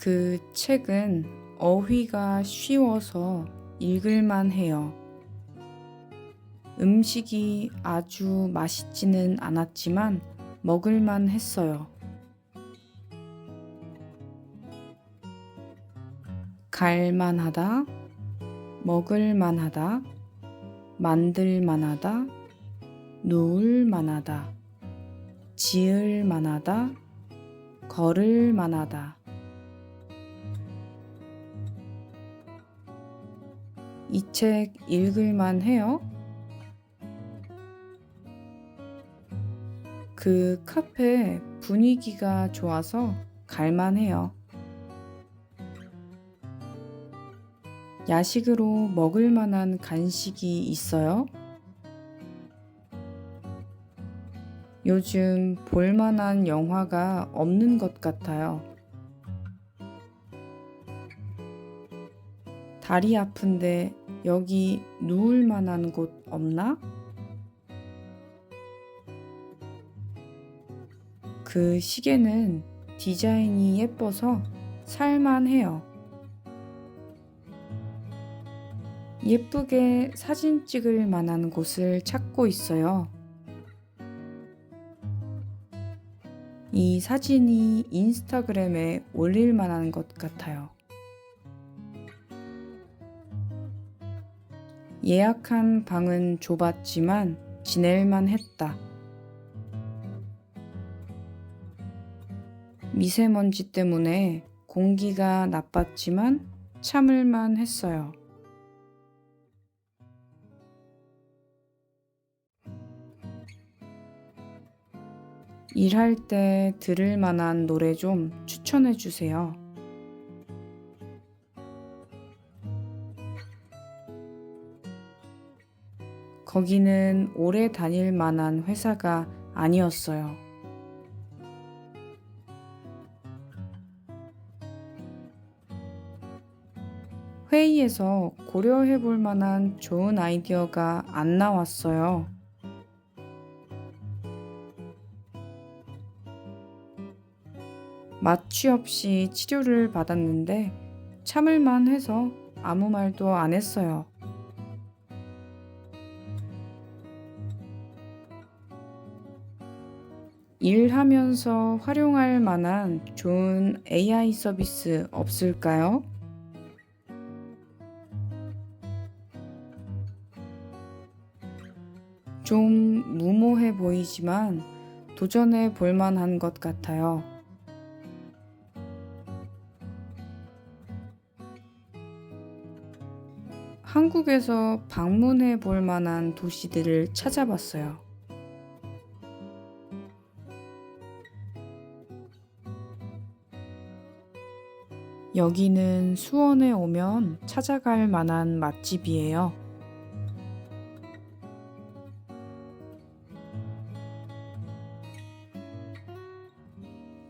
그 책은 어휘가 쉬워서 읽을만 해요. 음식이 아주 맛있지는 않았지만 먹을만 했어요. 갈만하다, 먹을만하다, 만들만하다, 누울만하다, 지을만하다, 걸을만하다. 이 책 읽을만 해요? 그 카페 분위기가 좋아서 갈만해요. 야식으로 먹을 만한 간식이 있어요? 요즘 볼 만한 영화가 없는 것 같아요. 다리 아픈데 여기 누울 만한 곳 없나? 그 시계는 디자인이 예뻐서 살만해요. 예쁘게 사진 찍을 만한 곳을 찾고 있어요. 이 사진이 인스타그램에 올릴 만한 것 같아요. 예약한 방은 좁았지만 지낼만 했다. 미세먼지 때문에 공기가 나빴지만 참을만 했어요. 일할 때 들을 만한 노래 좀 추천해 주세요. 거기는 오래 다닐 만한 회사가 아니었어요. 회의에서 고려해 볼 만한 좋은 아이디어가 안 나왔어요. 마취 없이 치료를 받았는데 참을만 해서 아무 말도 안 했어요. 일하면서 활용할 만한 좋은 AI 서비스 없을까요? 좀 무모해 보이지만 도전해 볼 만한 것 같아요. 한국에서 방문해 볼 만한 도시들을 찾아봤어요. 여기는 수원에 오면 찾아갈 만한 맛집이에요.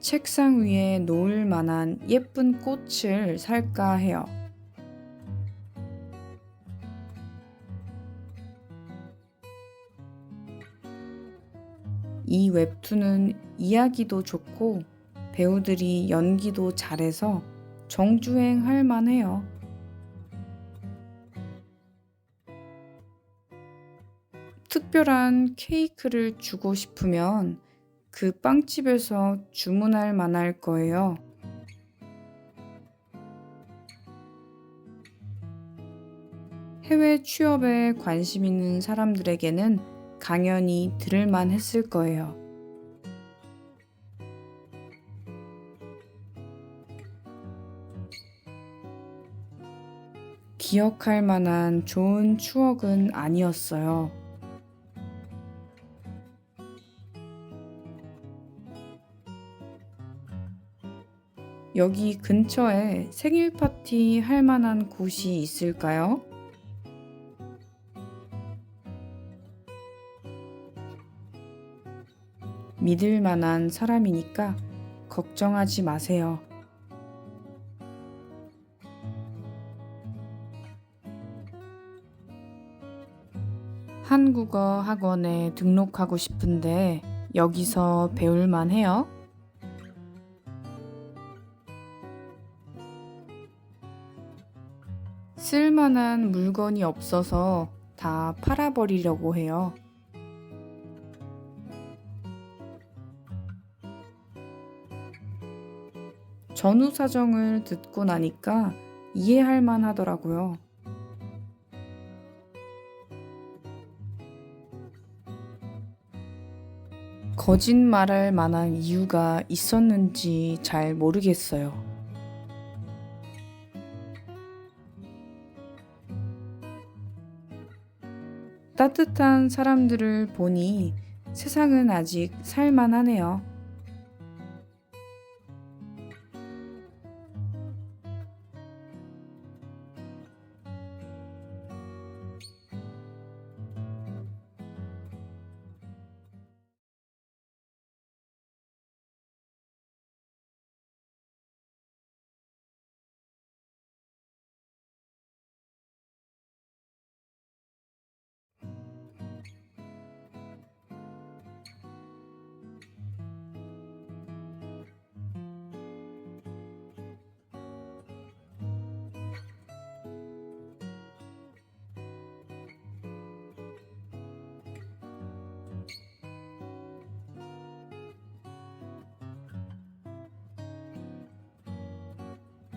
책상 위에 놓을 만한 예쁜 꽃을 살까 해요. 이 웹툰은 이야기도 좋고 배우들이 연기도 잘해서 정주행 할 만해요. 특별한 케이크를 주고 싶으면 그 빵집에서 주문할 만할 거예요. 해외 취업에 관심 있는 사람들에게는 강연이 들을만 했을 거예요. 기억할 만한 좋은 추억은 아니었어요. 여기 근처에 생일 파티 할 만한 곳이 있을까요? 믿을 만한 사람이니까 걱정하지 마세요. 한국어 학원에 등록하고 싶은데 여기서 배울만 해요? 쓸만한 물건이 없어서 다 팔아버리려고 해요. 전후 사정을 듣고 나니까 이해할 만 하더라고요. 거짓말할 만한 이유가 있었는지 잘 모르겠어요. 따뜻한 사람들을 보니 세상은 아직 살만하네요.